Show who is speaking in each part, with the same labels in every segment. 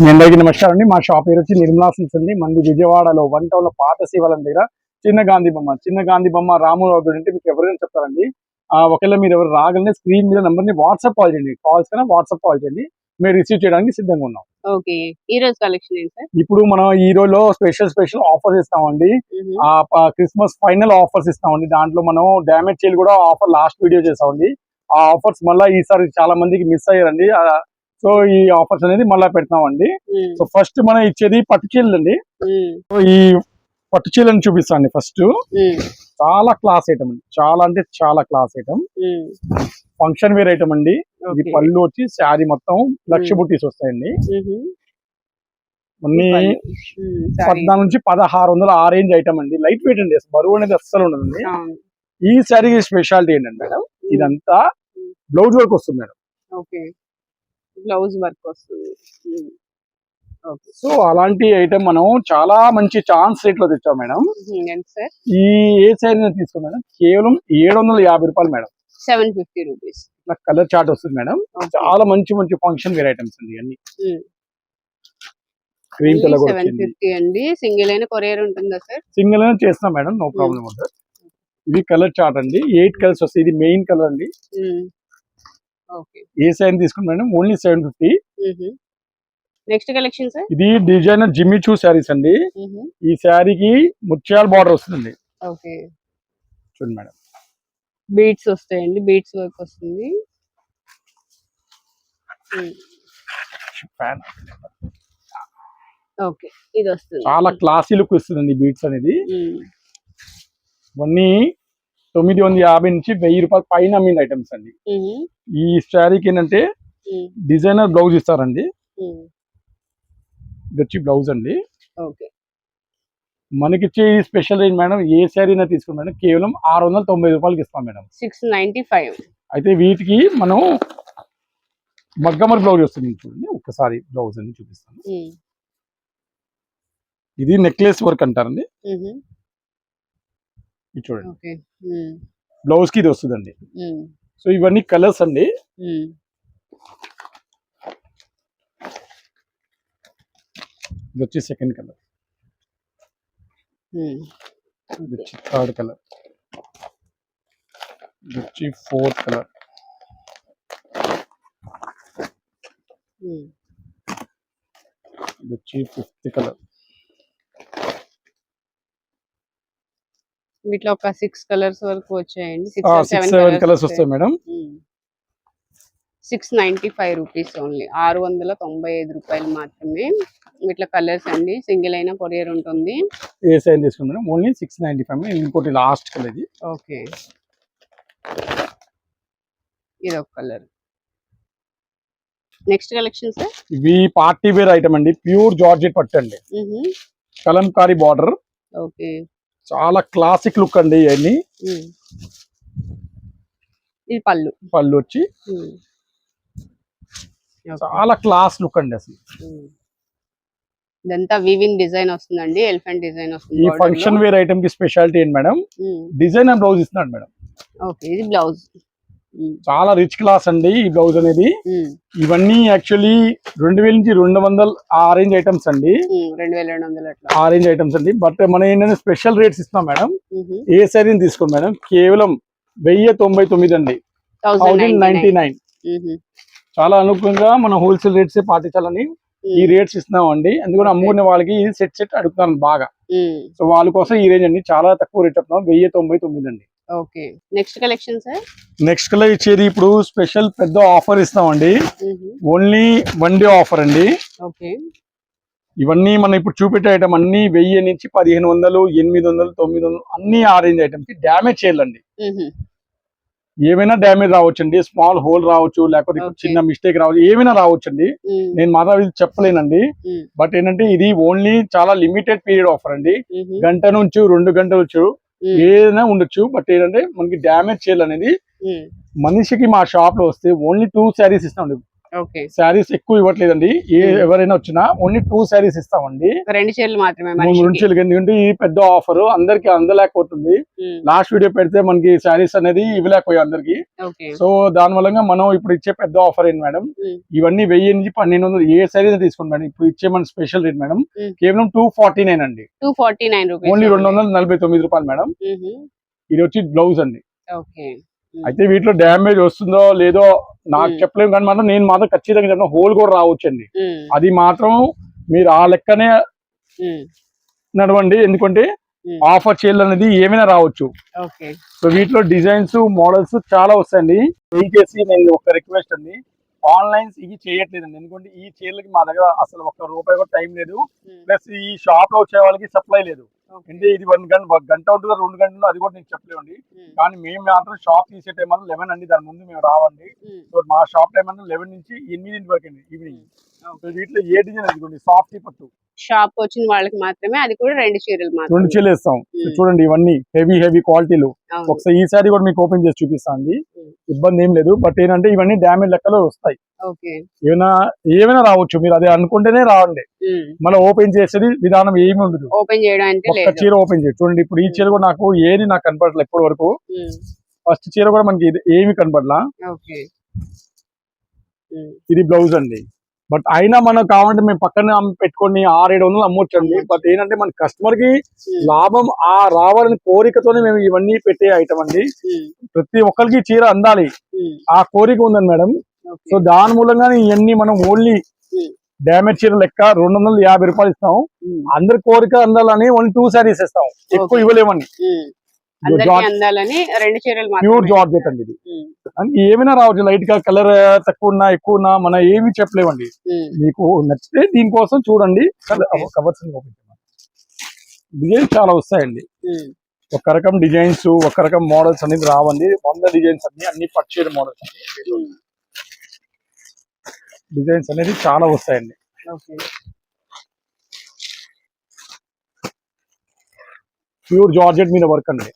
Speaker 1: మీ అందరికీ నమస్కారం అండి. మా షాప్ పేరు వచ్చి నిర్మలా సిల్క్స్ అండి. మంది విజయవాడలో వన్ టౌన్లో పాత శివాలయం దగ్గర చిన్న గాంధీ బొమ్మ చిన్న గాంధీ బొమ్మ రామురావు గుడి అంటే మీకు ఎవరైనా చెప్తారండి. ఆ, ఒకవేళ మీరు ఎవరు రాగలనే స్క్రీన్ మీద నంబర్ని వాట్సాప్ కాల్ చేయండి. కాల్స్ కన్నా వాట్సాప్ కాల్ చేయండి. మేము రిసీవ్ చేయడానికి సిద్ధంగా ఉన్నాం.
Speaker 2: ఓకే. ఈ రోజు కలెక్షన్ ఏంటి సార్?
Speaker 1: ఇప్పుడు మనం ఈ రోజులో స్పెషల్ స్పెషల్ ఆఫర్స్ ఇస్తామండి. క్రిస్మస్ ఫైనల్ ఆఫర్స్ ఇస్తామండి. దాంట్లో మనం డ్యామేజ్ చేయాలి కూడా ఆఫర్ లాస్ట్ వీడియో చేసామండి ఆ ఆఫర్స్ మళ్ళీ ఈసారి చాలా మందికి మిస్ అయ్యారండి. సో ఈ ఆఫర్స్ అనేది మళ్ళీ పెడతామండి. సో ఫస్ట్ మనం ఇచ్చేది పట్టు చీరలు అండి. సో ఈ పట్టు చీరలను చూపిస్తాను ఫస్ట్. చాలా క్లాస్ ఐటమ్ అండి చాలా అంటే చాలా class item. Function wear item అండి ఇది. పళ్ళు వచ్చి శారీ మొత్తం లక్ష. బుట్టీస్ వస్తాయండి. అన్ని. పద్నాలుగు నుంచి పదహారు వందల ఆ రేంజ్ ఐటమ్ అండి లైట్ వెయిట్ అండి బరువు అనేది అస్సలు ఉండదండి. ఈ శారీ స్పెషాలిటీ ఏంటంటే మేడం ఇదంతా బ్లౌజ్ వర్క్ వస్తుంది మేడం
Speaker 2: బ్లౌజ్ వర్క్ వస్తుంది.
Speaker 1: సో అలాంటి ఐటమ్ మనం చాలా మంచి ఛాన్స్ రేట్లో తెచ్చాం మేడం. ఈ ఏ శారీ తీసుకున్నాం మేడం? కేవలం ఏడు వందల యాభై రూపాయలు మేడం.
Speaker 2: Seven fifty rupees.
Speaker 1: ఇట్లా కలర్ చార్ట్ వస్తుంది మేడం. చాలా మంచి మంచి ఫంక్షన్ వేర్ ఐటమ్స్ అండి అన్ని క్రీమ్ కలర్
Speaker 2: సెవెన్ ఫిఫ్టీ అండి. సింగిల్ అయిన కొరియర్ ఉంటుందా సార్?
Speaker 1: సింగిల్ అయినా చేస్తాం మేడం. నో ప్రాబ్లం ఉంటుంది ఇవి కలర్ చార్ట్ అండి. ఎయిట్ కలర్స్ వస్తాయి. ఇది మెయిన్ కలర్ అండి. ఏ సైన్ తీసుకుని madam only seven fifty.
Speaker 2: Next collection sir?
Speaker 1: ఇది డిజైనర్ జిమ్మి చూ శారీస్ అండి. ఈ శారీకి ముత్యాల బార్డర్ వస్తుంది
Speaker 2: ఓకే.
Speaker 1: చూడండి మేడం.
Speaker 2: బీట్స్ వస్తాయండి బీట్స్ వర్క్ వస్తుంది. ఓకే ఇది వస్తుంది.
Speaker 1: చాలా క్లాసీ లుక్ వస్తుందండి బీట్స్ అనేది. ఇవన్నీ తొమ్మిది వందల యాభై నుంచి వెయ్యి రూపాయలు పైన అమ్మిన ఐటమ్స్ అండి. ఈ శారీకి ఏంటంటే. డిజైనర్ బ్లౌజ్ ఇస్తారండి. వచ్చి బ్లౌజ్ అండి. ఈ స్పెషల్ రేంజ్ మేడం ఏ శారీ అయినా తీసుకుని మేడం. కేవలం ఆరు వందల తొంభై రూపాయలకి ఇస్తాం మేడం.
Speaker 2: Six ninety five.
Speaker 1: అయితే వీటికి మనం మగ్గమర్ బ్లౌజ్ వస్తుంది చూడండి. ఒక్కసారి బ్లౌజ్ అని చూపిస్తాను. ఇది నెక్లెస్ వర్క్ అంటారండి. ఇది చూడండి బ్లౌజ్కి ఇది వస్తుందండి. సో ఇవన్నీ కలర్స్ అండి. ఇది వచ్చి సెకండ్ కలర్. ఇది వచ్చి థర్డ్ కలర్. ఇది వచ్చి ఫోర్త్ కలర్. ఇది వచ్చి ఫిఫ్త్ కలర్.
Speaker 2: వీటిలో ఒక సిక్స్ కలర్స్ వరకు వచ్చాయండి.
Speaker 1: సిక్స్ సెవెన్ కలర్స్ వస్తాయి madam.
Speaker 2: Six ninety five rupees only ఆరు వందల తొంభై ఐదు రూపాయలు మాత్రమే. వీటిలో కలర్స్ అండి. సింగిల్ అయినా కొరియర్ ఉంటుంది.
Speaker 1: ఏ size madam? Only six ninety five ఇంకోటి లాస్ట్ కలర్ ఇది.
Speaker 2: ఓకే. ఇది ఒక కలర్ నెక్స్ట్ కలెక్షన్ సార్
Speaker 1: ఇవి పార్టీ వేర్ ఐటమ్ అండి. ప్యూర్ జార్జెట్ పట్టు అండి. కలంకారీ బార్డర్.
Speaker 2: ఓకే.
Speaker 1: చాలా క్లాసిక్ లుక్ అండి ఇవన్నీ.
Speaker 2: ఇది పళ్ళు.
Speaker 1: పళ్ళు వచ్చి. చాలా క్లాస్ లుక్ అండి అసలు.
Speaker 2: ఇదంతా వీవింగ్ డిజైన్ వస్తుందండి ఎలిఫెంట్ డిజైన్ వస్తుంది
Speaker 1: ఈ. ఫంక్షన్ వేర్ ఐటమ్కి స్పెషాలిటీ ఏంటి మేడం. డిజైన్ అండ్ బ్లౌజ్ ఇస్తున్నాడు మేడం.
Speaker 2: ఓకే ఇది బ్లౌజ్
Speaker 1: చాలా రిచ్ క్లాస్ అండి ఈ బ్లౌజ్ అనేది. ఇవన్నీ యాక్చువల్లీ రెండు వేల నుంచి రెండు వందల ఆ రేంజ్ ఐటమ్స్ అండి. ఆ రేంజ్ ఐటమ్స్ అండి. బట్ మనం ఏంటంటే స్పెషల్ రేట్స్ ఇస్తాం మేడం. ఏ శారీని తీసుకోండి మేడం. కేవలం వెయ్యి తొంభై తొమ్మిది అండి. Thousand ninety nine. చాలా అనుకూలంగా మనం హోల్సేల్ రేట్స్ పాటించాలని ఈ రేట్స్ ఇస్తున్నాం అండి అందుకని. అమ్ముకునే వాళ్ళకి సెట్ సెట్ అడుగుతాను బాగా. సో వాళ్ళ కోసం ఈ రేంజ్ అండి. చాలా తక్కువ రేట్ చెప్తున్నాం. వెయ్యి తొంభై తొమ్మిది అండి.
Speaker 2: Okay next collection sir
Speaker 1: next కల్లా ఇచ్చేది ఇప్పుడు స్పెషల్ పెద్ద ఆఫర్ ఇస్తామండి. ఓన్లీ వన్ డే ఆఫర్ అండి
Speaker 2: ఓకే
Speaker 1: ఇవన్నీ మనం ఇప్పుడు చూపెట్టే ఐటమ్ అన్ని వెయ్యి నుంచి పదిహేను వందలు ఎనిమిది వందలు తొమ్మిది వందలు అన్ని ఆ రేంజ్ ఐటమ్స్కి డ్యామేజ్ చేయాలండి. ఏమైనా డ్యామేజ్ రావచ్చండి స్మాల్ హోల్ రావచ్చు లేకపోతే. చిన్న మిస్టేక్ రావచ్చు ఏమైనా రావచ్చండి. నేను మాత్రం ఇది చెప్పలేనండి. బట్ ఏంటంటే ఇది ఓన్లీ చాలా లిమిటెడ్ పీరియడ్ ఆఫర్ అండి. గంట నుంచి రెండు గంటలు. ఏదైనా ఉండొచ్చు. బట్ ఏంటంటే మనకి డ్యామేజ్ చేయాలనేది. మనిషికి మా షాప్లో వస్తే only two saris
Speaker 2: okay
Speaker 1: saris ఎక్కువ ఇవ్వట్లేదండి. ఏ. ఎవరైనా వచ్చినా ఓన్లీ టూ శారీస్ ఇస్తామండి.
Speaker 2: రెండు చీరలు మాత్రమే మనిషికి
Speaker 1: నుంచి ఎందుకంటే ఈ పెద్ద ఆఫర్ అందరికి అందలేకపోతుంది. లాస్ట్ వీడియో పెడితే మనకి శారీస్ అనేది ఇవ్వలేకపోయాయి అందరికి. సో దాని వల్ల మనం ఇప్పుడు ఇచ్చే పెద్ద ఆఫర్ ఏంటి మేడం. ఇవన్నీ వెయ్యి నుంచి పన్నెండు వందలు ఏ శారీ తీసుకోండి మేడం. ఇప్పుడు ఇచ్చే మన స్పెషల్ రేట్ మేడం. కేవలం టూ ఫార్టీ నైన్ అండి.
Speaker 2: టూ ఫార్టీ నైన్
Speaker 1: ఓన్లీ రెండు వందల నలభై తొమ్మిది రూపాయలు మేడం. ఇది వచ్చి బ్లౌజ్ అండి.
Speaker 2: ఓకే.
Speaker 1: అయితే వీటిలో డ్యామేజ్ వస్తుందో లేదో నాకు. చెప్పలేము కానీ మాత్రం నేను మాత్రం ఖచ్చితంగా చెప్తాను హోల్ కూడా రావచ్చు అండి
Speaker 2: ఉమ్,
Speaker 1: అది మాత్రం మీరు ఆ లెక్కనే నడవండి. ఎందుకంటే. ఆఫర్ చీరలు అనేది ఏమైనా రావచ్చు. సో వీటిలో డిజైన్స్ మోడల్స్ చాలా వస్తాయండి. దయచేసి నేను ఒక రిక్వెస్ట్ అండి. ఆన్లైన్స్ ఇవి చేయట్లేదండి. ఎందుకంటే ఈ చీరలకి మా దగ్గర అసలు ఒక్క రూపాయి కూడా టైం లేదు.
Speaker 2: ఉమ్,
Speaker 1: ప్లస్ ఈ షాప్లో వచ్చే వాళ్ళకి సప్లై లేదు. అంటే ఇది వన్ గంట గంట ఉంటుందో రెండు గంటలు అది కూడా నేను చెప్పలేమండి.
Speaker 2: ఉమ్,
Speaker 1: కానీ మేము మాత్రం షాప్ తీసే టైం మాత్రం లెవెన్ అండి. దాని ముందు మేము రావండి.
Speaker 2: ఉమ్,
Speaker 1: సో మా షాప్ టైం అంటే లెవెన్ నుంచి ఎనిమిదింటి వరకు అండి ఈవినింగ్ వీటిలో ఏ డిజైన్ అనుకోండి సాఫ్ట్ పట్టు.
Speaker 2: షాప్ వచ్చిన వాళ్ళకి మాత్రమే అది కూడా రెండు చీరలు
Speaker 1: రెండు చీరలు ఇస్తాం చూడండి ఇవన్నీ హెవీ హెవీ క్వాలిటీలు. ఒకసారి ఈ సారీ కూడా మీకు ఓపెన్ చేసి చూపిస్తాను అండి. ఇబ్బంది ఏం లేదు. బట్ ఏంటంటే ఇవన్నీ డ్యామేజ్ లెక్కలో వస్తాయి. ఏమైనా ఏమైనా రావచ్చు. మీరు అది అనుకుంటేనే రావండి. మళ్ళీ ఓపెన్ చేసేది విధానం ఏమి ఉండదు.
Speaker 2: ఓపెన్ చేయడం
Speaker 1: చీర ఓపెన్ చేసి చూడండి ఇప్పుడు ఈ చీర కూడా నాకు ఏది నాకు కనపడలేదు ఇప్పటి వరకు ఫస్ట్ చీర కూడా మనకి ఏమి కనపడలా. ఇది బ్లౌజ్ అండి. బట్ అయినా మనం కావాలంటే మేము పక్కన పెట్టుకొని ఆరేడు వందలు అమ్మొచ్చు అండి బట్ ఏంటంటే మన
Speaker 2: కస్టమర్కి
Speaker 1: లాభం ఆ రావాలని కోరికతోనే మేము ఇవన్నీ పెట్టే ఐటమ్ అండి. ప్రతి ఒక్కరికి చీర అందాలి. ఆ కోరిక ఉందండి మేడం. సో దాని మూలంగానే ఇవన్నీ మనం ఓన్లీ డ్యామేజ్ చీర లెక్క రెండు వందల యాభై రూపాయలు ఇస్తాం. అందరి కోరిక అందాలని ఓన్లీ టూ శారీస్ ఇస్తాం ఎక్కువ
Speaker 2: Okay.
Speaker 1: ఇవ్వలేమండి
Speaker 2: ఉమ్. అందరికీ
Speaker 1: జార్జ్
Speaker 2: అందాలని రెండు చీరలు
Speaker 1: ప్యూర్ జార్జెట్ అండి ఇది. అంటే ఏమైనా రావచ్చు లైట్గా కలర్ తక్కువ ఉన్నా ఎక్కువ ఉన్నా మనం ఏమి చెప్పలేమండి. మీకు నచ్చితే దీనికోసం చూడండి. కవర్స్ డిజైన్స్ చాలా వస్తాయండి. ఒక రకం డిజైన్స్ ఒక రకం మోడల్స్ అనేది రావండి. వంద డిజైన్స్ అన్ని అన్ని పట్టుచీర మోడల్స్ డిజైన్స్ అనేది చాలా వస్తాయండి. ప్యూర్ జార్జెట్ మీద వర్క్ అండి.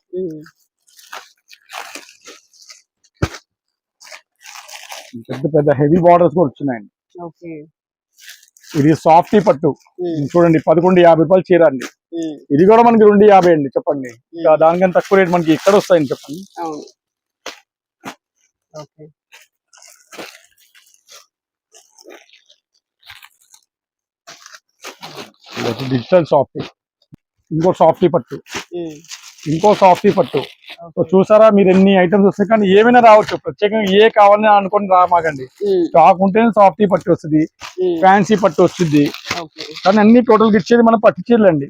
Speaker 1: పెద్ద పెద్ద హెవీ బార్డర్స్ కూడా వచ్చినాయండి. ఇది సాఫ్టీ పట్టు. చూడండి పదకొండు యాభై రూపాయలు చీర అండి. ఇది కూడా మనకి రెండు యాభై అండి చెప్పండి. దానికన్నా తక్కువ రేట్ మనకి ఎక్కడ వస్తాయండి చెప్పండి. డిజిటల్ సాఫ్టీ ఇంకో సాఫ్టీ పట్టు. ఇంకో సాఫ్టీ పట్టు. సో. చూసారా మీరు ఎన్ని ఐటమ్స్ వస్తాయి? కానీ ఏమైనా రావచ్చు. ప్రత్యేకంగా ఏ కావాలని అనుకొని రామాకండి
Speaker 2: ఉమ్,
Speaker 1: స్టాక్ ఉంటేనే సాఫ్టీ పట్టు వస్తుంది. ఫ్యాన్సీ పట్టు వస్తుంది. కానీ అన్ని టోటల్గా ఇచ్చేది మన పట్టు చీరలు అండి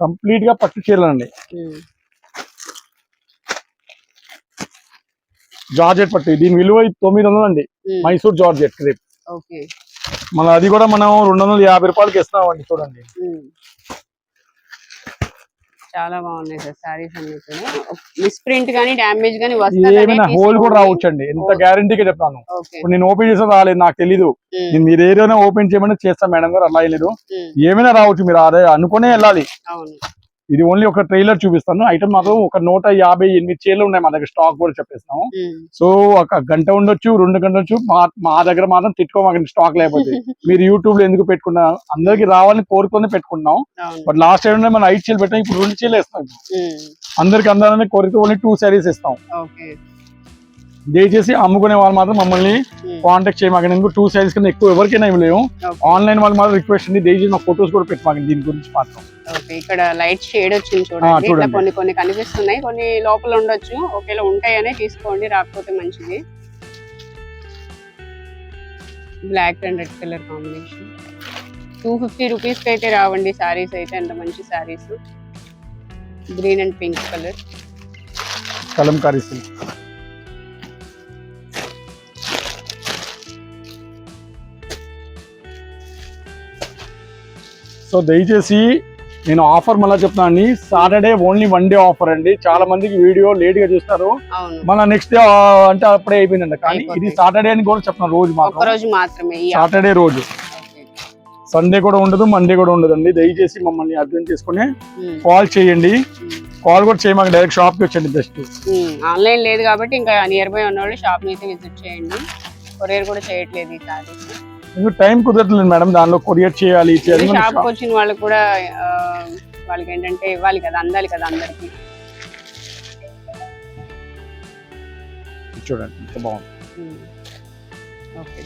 Speaker 1: కంప్లీట్గా పట్టు చీరలు అండి జార్జెట్ పట్టు. దీని విలువ తొమ్మిది వందలు అండి మైసూర్ జార్జెట్ క్రేప్ మన అది కూడా మనం రెండు వందల యాభై రూపాయలకి ఇస్తున్నామండి చూడండి.
Speaker 2: చాలా బాగున్నాయి సార్ సారీస్ అన్ని కూడా. మిస్ ప్రింట్ గానీ డ్యామేజ్ గానీ వస్తుంది
Speaker 1: ఏమైనా హోల్ కూడా రావచ్చు అండి ఎంత. గ్యారంటీగా చెప్తాను. ఇప్పుడు నేను ఓపెన్ చేసిన రాలేదు నాకు తెలీదు. నేను మీరు ఏదైనా ఓపెన్ చేయమని చేస్తాను మేడం గారు అలా లేదు. ఏమైనా రావచ్చు మీరు అదే అనుకునే వెళ్ళాలి.
Speaker 2: అవును.
Speaker 1: ఇది ఓన్లీ ఒక ట్రైలర్ చూపిస్తాను. ఐటమ్ మాత్రం ఒక నూట యాభై ఎనిమిది చీరలు ఉన్నాయి మా దగ్గర. స్టాక్ కూడా చెప్పేస్తాము. సో ఒక గంట ఉండొచ్చు రెండు గంటలు ఉండొచ్చు. మా మా దగ్గర మాత్రం తిట్టుకోమాకండి స్టాక్ లేకపోతే. మీరు యూట్యూబ్లో ఎందుకు పెట్టుకున్నా అందరికి రావాలని కోరుకొని పెట్టుకున్నాం బట్ లాస్ట్ టైం మనం ఐదు చీరలు పెట్టాం ఇప్పుడు రెండు చీరలు ఇస్తాం
Speaker 2: ఉమ్,
Speaker 1: అందరికి అందాలని కోరిక ఓన్లీ టూ శారీస్ ఇస్తాం. దయచేసి అమ్ముకునే వాళ్ళు మాత్రం మమ్మల్ని కాంటాక్ట్ చేయమాకండి. ఎందుకు టూ శారీస్ కన్నా ఎక్కువ ఎవరికైనా ఇవ్వలేము
Speaker 2: ఓకే.
Speaker 1: ఆన్లైన్ వాళ్ళు మాత్రం రిక్వెస్ట్ ఉంది. దయచేసి మా ఫొటోస్ కూడా పెట్టమాకండి. దీని గురించి మాత్రం.
Speaker 2: ఇక్కడ లైట్ షేడ్ వచ్చింది చూడండి. ఇట్లా. కొన్ని కొన్ని కనిపిస్తున్నాయి. కొన్ని లోపల ఉండొచ్చు. ఒకవేళ ఉంటాయనే తీసుకోండి. రాకపోతే మంచిది. Black and red colour combination two fifty రూపీస్కి అయితే రావండి. సారీస్ అయితే అంత మంచి saris green and pink colour
Speaker 1: Kalamkari silk so దయచేసి నేను ఆఫర్ మళ్ళీ చెప్తాను అండి. Saturday only one day offer అండి. చాలా మందికి వీడియో లేట్గా చూస్తారు మళ్ళీ నెక్స్ట్ డే అంటే అప్పుడే అయిపోయిందండి. కానీ ఇది. సాటర్డే అని కూడా చెప్తున్నాను రోజు
Speaker 2: మాత్రమే
Speaker 1: సాటర్డే రోజు. సండే కూడా ఉండదు మండే కూడా ఉండదండి. దయచేసి మమ్మల్ని అర్థం చేసుకుని కాల్ చేయండి. కాల్ కూడా చేయమాక డైరెక్ట్ షాప్కి వచ్చండి జస్ట్.
Speaker 2: ఆన్లైన్ లేదు కాబట్టి ఇంకా నియర్ బై ఉన్నవాళ్ళు షాప్ అయితే విజిట్ చేయండి. కొరియర్ కూడా చేయట్లేదు ఈ
Speaker 1: టైం కుదరట్లేదు మేడం దానిలో కొరియర్ చేయాలి చేయాలి. మన
Speaker 2: షాప్ వచ్చిన వాళ్ళకి కూడా వాళ్ళకి ఏంటంటే ఇవ్వాలి కదా అందాలి కదా అందరికి.
Speaker 1: చూడండి ఎంత బాగుంది.
Speaker 2: ఓకే.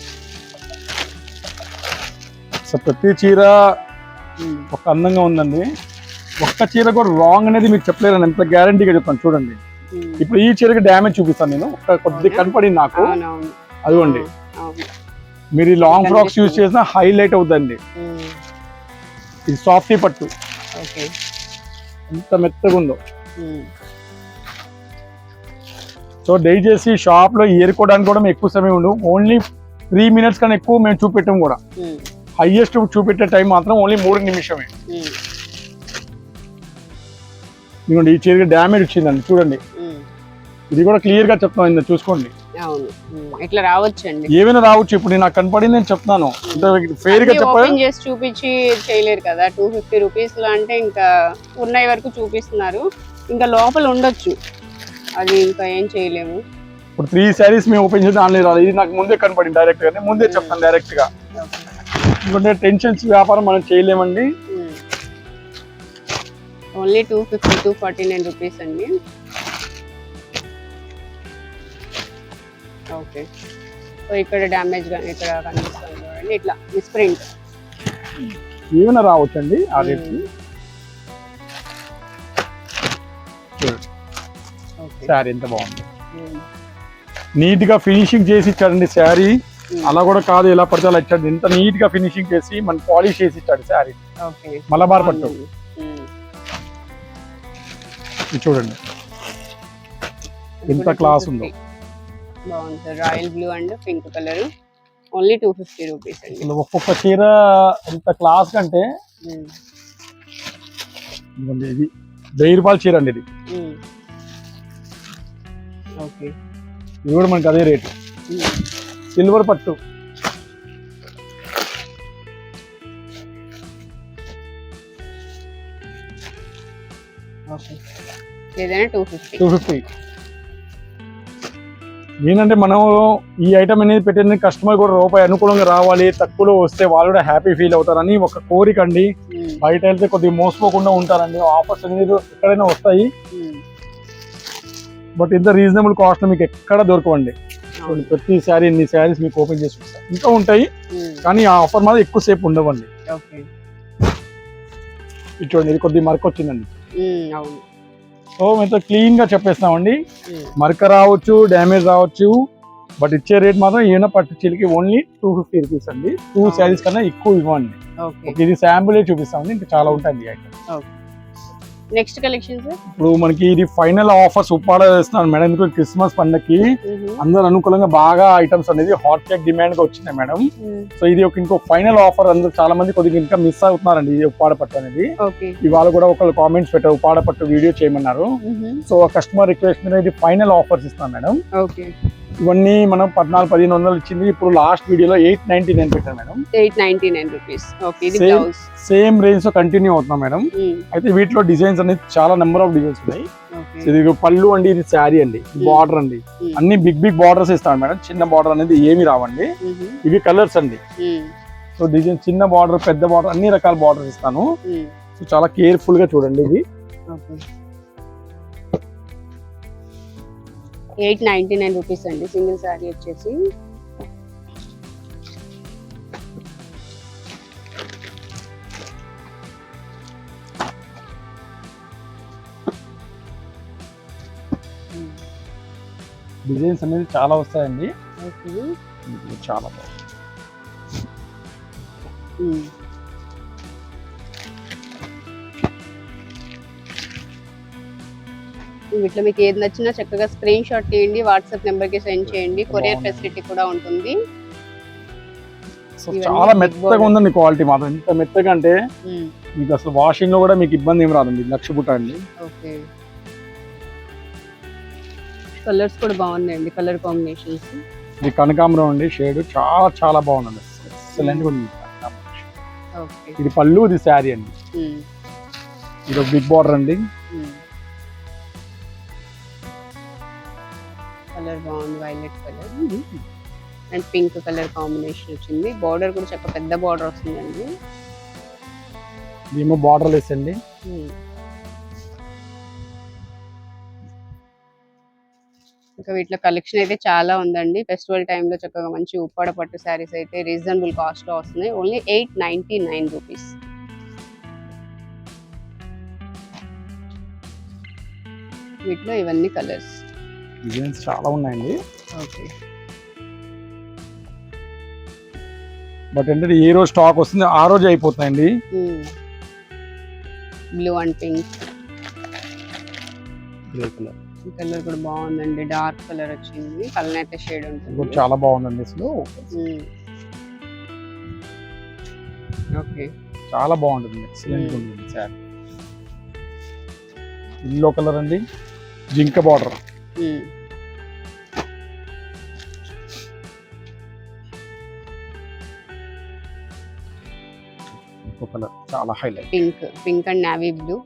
Speaker 1: సో ప్రతి చీర ఒక అందంగా ఉందండి. ఒక్క చీర కూడా రాంగ్ అనేది మీకు చెప్పలేరు ఎంత గ్యారంటీగా చెప్తాను చూడండి. ఇప్పుడు ఈ చీరకి డ్యామేజ్ చూపిస్తాను నేను. ఒక కొద్ది
Speaker 2: అవునా?
Speaker 1: కనపడింది నాకు. అదిగోండి. మీరు ఈ లాంగ్ ఫ్రాక్స్ యూజ్. చేసినా హైలైట్ అవుతుందండి
Speaker 2: ఉమ్,
Speaker 1: ఇది సాఫ్టీ పట్టు. ఎంత మెత్తగా ఉందో. సో దయచేసి షాప్లో ఏరుకోవడానికి కూడా మేము ఎక్కువ సమయం ఉండు ఓన్లీ త్రీ మినిట్స్ కన్నా ఎక్కువ మేము చూపెట్టాం కూడా. హైయెస్ట్ చూపెట్టే టైం మాత్రం ఓన్లీ మూడు నిమిషమే. ఇదిగోండి ఈ చీరకి డ్యామేజ్ వచ్చిందండి చూడండి. ఇది కూడా క్లియర్గా చెప్తాను ఇందులో చూసుకోండి.
Speaker 2: అవును. ఇట్లా రావచ్చండి?
Speaker 1: ఏమైనా రావచ్చు. ఇప్పుడు నేను నాకు కనపడింది నేను చెప్తున్నాను. ఫెయిర్గా
Speaker 2: ఓపెన్ చేసి చూపించి చేయలేరు కదా. టూ ఫిఫ్టీ రూపీస్లో అంటే ఇంకా ఉన్నాయి వరకు చూపిస్తున్నారు. ఇంకా లోపల ఉండొచ్చు. అది ఇంకా ఏం చేయలేము.
Speaker 1: ఇప్పుడు త్రీ శారీస్ మేము ఓపెన్ చేసి ఆన్లైన్ రాలేదు. ఇది నాకు ముందే కనపడింది డైరెక్ట్గా ముందే చెప్తాను డైరెక్ట్గా. ఎందుకంటే టెన్షన్స్ వ్యాపారం మనం చేయలేమండి.
Speaker 2: Only two fifty two forty nine rupees అండి. ఓకే. సో ఇక్కడ డ్యామేజ్ కానీ ఇక్కడ కనిపిస్తుంది చూడండి. ఇట్లా మిస్ప్రింట్
Speaker 1: ఏమైనా రావచ్చండి ఆ రేట్
Speaker 2: ఓకే.
Speaker 1: శారీ ఎంత బాగుంది. నీట్గా ఫినిషింగ్ చేసి ఇచ్చాడండి శారీ. అలా కూడా కాదు ఎలా పడితే అలా ఇచ్చాడు. ఎంత నీట్గా ఫినిషింగ్ చేసి మన పాలిష్ చేసి ఇచ్చాడు శారీ. మలబార్ పట్టు. చూడండి. ఎంత class ఉందో.
Speaker 2: బాగుంది sir royal blue and pink colour. Only two fifty rupees అండి.
Speaker 1: ఒక్కొక్క చీర ఎంత క్లాస్ ఇది వెయ్యి రూపాయల చీర అండి ఇది.
Speaker 2: ఓకే.
Speaker 1: ఇది కూడా మనకి అదే రేటు. సిల్వర్ పట్టు.
Speaker 2: ఓకే. ఏదైనా టూ ఫిఫ్టీ
Speaker 1: టూ ఫిఫ్టీ ఏంటంటే మనం ఈ ఐటమ్ అనేది పెట్టిన కస్టమర్ కూడా రూపాయి అనుకూలంగా రావాలి తక్కువలో వస్తే వాళ్ళు కూడా హ్యాపీ ఫీల్ అవుతారని ఒక కోరిక అండి. బయట వెళ్తే కొద్దిగా మోసపోకుండా ఉంటారండి. ఆఫర్స్ అనేది ఎక్కడైనా వస్తాయి. బట్ ఇంత రీజనబుల్ కాస్ట్ మీకు ఎక్కడ దొరకవండి. ప్రతి శారీ ఇన్ని శారీస్ మీకు ఓపెన్ చేసి ఇంకా ఉంటాయి కానీ ఆ ఆఫర్ మాత్రం ఎక్కువసేపు ఉండవండి. ఇది చూడండి ఇది కొద్ది మరక వచ్చిందండి.
Speaker 2: అవును.
Speaker 1: సో మేము క్లీన్గా చెప్పేస్తామండి. మరక రావచ్చు డ్యామేజ్ రావచ్చు బట్ ఇచ్చే రేట్ మాత్రం ఈయన పట్టు చీలకి ఓన్లీ టూ ఫిఫ్టీ రూపీస్ అండి. టూ. శారీస్ కన్నా ఎక్కువ ఇవ్వండి. ఇది శాంపుల్ చూపిస్తామండి. ఇంకా చాలా ఐటమ్
Speaker 2: నెక్స్ట్ కలెక్షన్ సార్
Speaker 1: ఇప్పుడు మనకి ఇది ఫైనల్ ఆఫర్స్ ఉప్పాడ చేస్తున్నాను మేడం. ఎందుకు క్రిస్మస్ పండగకి అందరూ అనుకూలంగా బాగా ఐటమ్స్ అనేది హాట్ కేక్ డిమాండ్గా వచ్చినాయి మేడం. సో ఇది ఒక ఇంకో ఫైనల్ ఆఫర్ అందరూ చాలా మంది కొద్దిగా ఇంకా మిస్ అవుతున్నారండి ఈ ఉప్పాడ పట్టు అనేది. ఇవాళ కూడా ఒకళ్ళు కామెంట్స్ పెట్టారు ఉప్పాడ పట్టు వీడియో చేయమన్నారు. సో కస్టమర్ రిక్వెస్ట్ మీద ఇది ఫైనల్ ఆఫర్స్ ఇస్తాం మేడం.
Speaker 2: ఓకే.
Speaker 1: ఇవన్నీ మనం పద్నాలుగు పదిహేను వందలు ఇచ్చింది. ఇప్పుడు లాస్ట్ వీడియోలో ఎయిట్ నైన్టీ నైన్ పెట్టాను madam.
Speaker 2: Eight ninety nine rupees ఇది. బ్లౌజ్
Speaker 1: సేమ్ రేంజ్లో కంటిన్యూ అవుతున్నాం మేడం. అయితే వీటిలో డిజైన్స్ అనేది చాలా నెంబర్ ఆఫ్ డిజైన్స్ ఉన్నాయి. ఇది పళ్ళు అండి ఇది శారీ అండి బార్డర్ అండి. అన్ని బిగ్ బిగ్ బార్డర్స్ ఇస్తాను మేడం. చిన్న బార్డర్ అనేది ఏమి రావండి. ఇవి కలర్స్ అండి. సో డిజైన్ చిన్న బార్డర్ పెద్ద బార్డర్ అన్ని రకాల బార్డర్స్ ఇస్తాను. సో చాలా కేర్ఫుల్గా చూడండి ఇవి.
Speaker 2: ఎయిట్ నైన్టీ నైన్ రూపీస్ అండి సింగిల్ శారీ వచ్చేసి.
Speaker 1: డిజైన్స్ అనేది చాలా వస్తాయండి. చాలా బాగుంది.
Speaker 2: వీటిలో మీకు ఏది నచ్చినా చక్కగా స్క్రీన్ షాట్ తీయండి వాట్సాప్ నెంబర్కి సెండ్ చేయండి. కొరియర్. ఫెసిలిటీ కూడా ఉంటుంది.
Speaker 1: చాలా మెత్తగా. ఉందండి క్వాలిటీ మాత్రం. ఎంత మెత్తగా అంటే మీకు అసలు వాషింగ్లో కూడా మీకు ఇబ్బంది ఏం రాదండి లక్ష బుట్ట అండి.
Speaker 2: కలర్స్ కూడా బాగున్నాయండి కలర్ కాంబినేషన్స్
Speaker 1: ఇది కనకాంబరం అండి షేడ్ చాలా చాలా బాగుందండి. ఎక్సలెంట్ ఉంది. ఇది పళ్ళు ఇది శారీ అండి. ఇది బిగ్ బార్డర్ అండి.
Speaker 2: కలర్ బాగుంది violet colour. And pink colour combination వచ్చింది. బార్డర్ కూడా చక్కగా పెద్ద బార్డర్ వస్తుందండి.
Speaker 1: ఇదేమో బార్డర్ లెస్ అండి.
Speaker 2: ఉమ్. ఇంకా వీటిలో కలెక్షన్ అయితే చాలా ఉందండి. ఫెస్టివల్ టైంలో చక్కగా మంచి ఉప్పాడ పట్టు శారీస్ అయితే రీజనబుల్ కాస్ట్లో వస్తున్నాయి. Only eight ninety nine rupees. వీటిలో ఇవన్నీ కలర్స్.
Speaker 1: డిజైన్స్ చాలా ఉన్నాయండి.
Speaker 2: ఓకే.
Speaker 1: బట్ ఏంటంటే ఏ రోజు స్టాక్ వస్తుంది. ఆ రోజు అయిపోతున్నాయండి
Speaker 2: blue and pink.
Speaker 1: Grey colour
Speaker 2: ఈ కలర్ కూడా బాగుందండి. డార్క్ కలర్ వచ్చింది. కలనైతే షేడ్ ఉంటుంది.
Speaker 1: చాలా బాగుందండి అసలు.
Speaker 2: ఓకే.
Speaker 1: చాలా బాగుంటుంది. ఎక్సలెంట్. ఉంటుంది సార్. ఇల్లో కలర్ అండి. జింక బార్డర్ కలర్ చాలా highlight
Speaker 2: pink pink and navy blue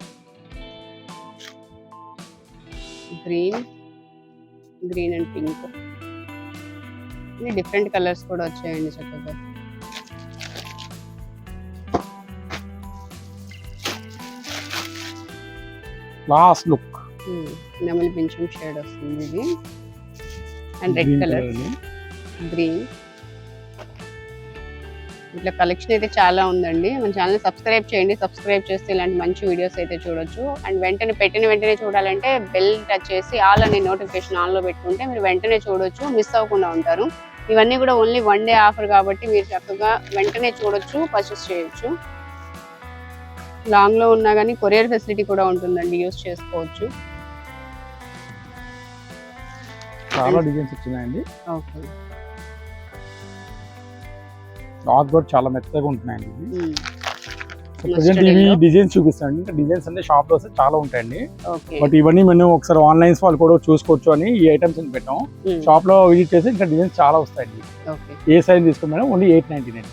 Speaker 2: green green and pink different colours కూడా వచ్చాయండి చక్కగా.
Speaker 1: Last look.
Speaker 2: నెమలి పింఛం షేడ్ వస్తుంది ఇది. And red colour. గ్రీన్ ఇట్లా కలెక్షన్ అయితే చాలా ఉందండి. మన ఛానల్ సబ్స్క్రైబ్ చేయండి. సబ్స్క్రైబ్ చేస్తే ఇలాంటి మంచి వీడియోస్ అయితే చూడొచ్చు. అండ్ వెంటనే పెట్టిన వెంటనే చూడాలంటే బెల్ టచ్ చేసి ఆల్ అనే నోటిఫికేషన్ ఆన్లో పెట్టుకుంటే మీరు వెంటనే చూడొచ్చు. మిస్ అవ్వకుండా ఉంటారు. ఇవన్నీ కూడా ఓన్లీ వన్ డే ఆఫర్ కాబట్టి మీరు చక్కగా వెంటనే చూడొచ్చు పర్చేస్ చేయొచ్చు. లాంగ్లో ఉన్నా కానీ కొరియర్ ఫెసిలిటీ కూడా ఉంటుందండి. యూస్ చేసుకోవచ్చు.
Speaker 1: చాలా డిజైన్స్ వచ్చినాయండి. క్లాత్ కూడా చాలా మెత్తగా ఉంటున్నాయండి ఇవి. ప్రజెంట్ ఇవి. డిజైన్స్ చూపిస్తాను ఇంకా డిజైన్స్ అంటే షాప్లో చాలా ఉంటాయండి. బట్ ఇవన్నీ మేము ఒకసారి ఆన్లైన్స్ వాళ్ళు కూడా చూసుకోవచ్చు అని ఈ ఐటమ్స్ పెట్టాం. షాప్లో విజిట్ చేసి ఇంకా డిజైన్స్ చాలా వస్తాయండి. ఏ సైజ్ తీసుకున్నాం ఓన్లీ ఎయిట్ నైన్టీ నైన్